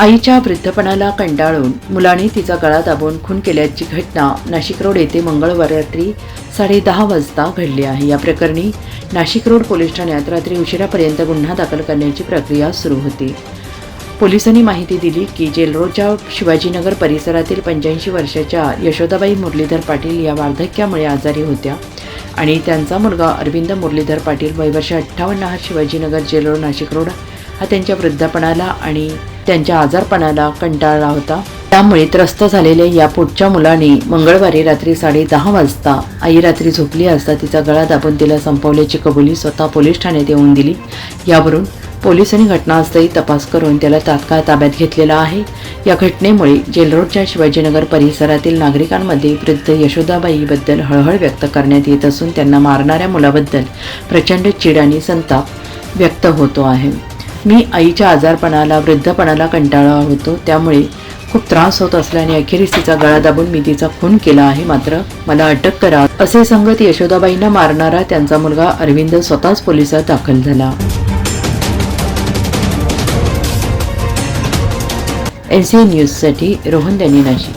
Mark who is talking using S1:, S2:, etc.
S1: आईच्या वृद्धपणाला कंटाळून मुलाने तिचा गळा दाबून खून केल्याची घटना नाशिक रोड येथे मंगळवार रात्री साडेदहा वाजता घडली आहे. या प्रकरणी नाशिक रोड पोलीस ठाण्यात रात्री उशिरापर्यंत गुन्हा दाखल करण्याची प्रक्रिया सुरू होती. पोलिसांनी माहिती दिली की जेलरोडच्या शिवाजीनगर परिसरातील पंच्याऐंशी वर्षाच्या यशोदाबाई मुरलीधर पाटील या वार्धक्यामुळे आजारी होत्या आणि त्यांचा मुलगा अरविंद मुरलीधर पाटील वय वर्ष अठ्ठावन्न हा शिवाजीनगर जेलरोड नाशिक रोड हा त्यांच्या वृद्धापणाला आणि त्यांच्या आजारपणाला कंटाळला होता. त्यामुळे त्रस्त झालेल्या या पुढच्या मुलाने मंगळवारी रात्री साडे दहा वाजता आई रात्री झोपली असता तिचा गळा दाबून तिला संपवल्याची कबुली स्वतः पोलीस ठाण्यात येऊन दिली. यावरून पोलिसांनी घटनास्थळी तपास करून त्याला तात्काळ ताब्यात घेतलेला आहे. या घटनेमुळे जेलरोडच्या शिवाजीनगर परिसरातील नागरिकांमध्ये वृद्ध यशोदाबाईबद्दल हळहळ व्यक्त करण्यात येत असून त्यांना मारणाऱ्या मुलाबद्दल प्रचंड चिड आणि संताप व्यक्त होतो आहे. मी आईच्या आजारपणाला वृद्धपणाला कंटाळा होतो. त्यामुळे खूप त्रास होत असल्याने अखेरीस तिचा गळा दाबून मी तिचा खून केला आहे. मात्र मला अटक करा. असे सांगत यशोदाबाईंना मारणारा त्यांचा मुलगा अरविंद स्वतःच पोलिसात दाखल झाला. एन सी न्यूजसाठी रोहन त्यांनी नाशिक.